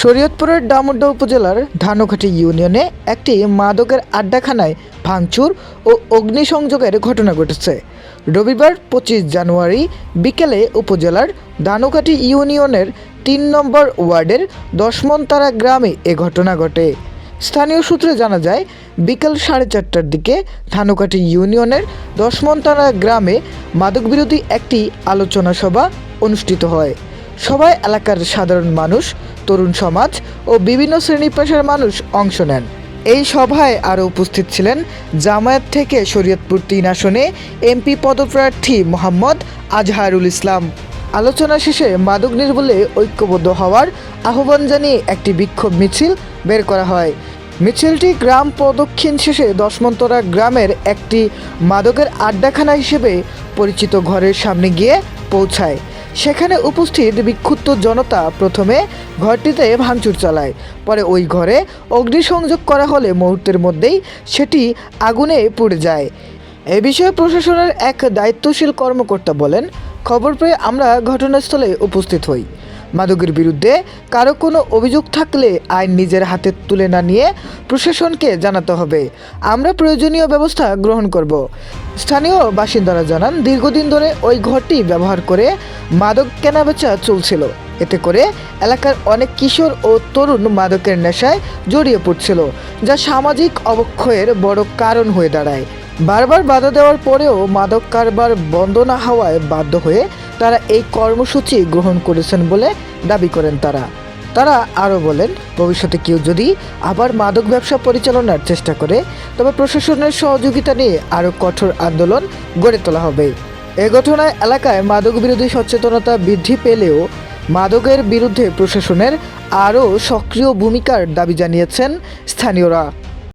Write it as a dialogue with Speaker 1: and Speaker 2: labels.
Speaker 1: শরীয়তপুরের ডামুড্ডা উপজেলার ধানকাঠি ইউনিয়নে একটি মাদকের আড্ডাখানায় ভাঙচুর ও অগ্নিসংযোগের ঘটনা ঘটেছে। রবিবার পঁচিশ জানুয়ারি বিকেলে উপজেলার ধানুকাঠি ইউনিয়নের তিন নম্বর ওয়ার্ডের দশমনতারা গ্রামে এ ঘটনা ঘটে। স্থানীয় সূত্রে জানা যায়, বিকেল সাড়ে চারটার দিকে ধানুকাঠি ইউনিয়নের দশমনতারা গ্রামে মাদকবিরোধী একটি আলোচনা সভা অনুষ্ঠিত হয়। সবাই এলাকার সাধারণ মানুষ তরুণ সমাজ ও বিভিন্ন শ্রেণি পেশার মানুষ অংশ নেন। এই সভায় আরও উপস্থিত ছিলেন জামায়াত থেকে শরীয়তপুর তিন আসনে এমপি পদপ্রার্থী মোহাম্মদ আজহারুল ইসলাম। আলোচনা শেষে মাদক নির্মূলে ঐক্যবদ্ধ হওয়ার আহ্বান জানিয়ে একটি বিক্ষোভ মিছিল বের করা হয়। মিছিলটি গ্রাম প্রদক্ষিণ শেষে দশমন্তরা গ্রামের একটি মাদকের আড্ডাখানা হিসেবে পরিচিত ঘরের সামনে গিয়ে পৌঁছায়। সেখানে উপস্থিত বিক্ষুব্ধ জনতা প্রথমে ঘরটিতে ভাঙচুর চালায়। পরে ওই ঘরে অগ্নিসংযোগ করা হলে মুহূর্তের মধ্যেই সেটি আগুনে পুড়ে যায়। এ বিষয়ে প্রশাসনের এক দায়িত্বশীল কর্মকর্তা বলেন, খবর পেয়ে আমরা ঘটনাস্থলে উপস্থিত হই। মাদকের বিরুদ্ধে কারও কোনো অভিযোগ থাকলে আইন নিজের হাতে তুলে না নিয়ে প্রশাসনকে জানাতে হবে। আমরা প্রয়োজনীয় ব্যবস্থা গ্রহণ করব। স্থানীয় বাসিন্দারা জানান, দীর্ঘদিন ধরে ওই ঘরটি ব্যবহার করে মাদক কেনাবেচা চলছিল। এতে করে এলাকার অনেক কিশোর ও তরুণ মাদকের নেশায় জড়িয়ে পড়ছিল, যা সামাজিক অবক্ষয়ের বড় কারণ হয়ে দাঁড়ায়। বারবার বাধা দেওয়ার পরেও মাদক কারবার বন্ধ না হওয়ায় বাধ্য হয়ে তারা এই কর্মসূচি গ্রহণ করেছেন বলে দাবি করেন তারা। তারা আরও বলেন, ভবিষ্যতে কেউ যদি আবার মাদক ব্যবসা পরিচালনার চেষ্টা করে, তবে প্রশাসনের সহযোগিতা নিয়ে আরও কঠোর আন্দোলন গড়ে তোলা হবে। এ ঘটনায় এলাকায় মাদক বিরোধী সচেতনতা বৃদ্ধি পেলেও মাদকের বিরুদ্ধে প্রশাসনের আরও সক্রিয় ভূমিকার দাবি জানিয়েছেন স্থানীয়রা।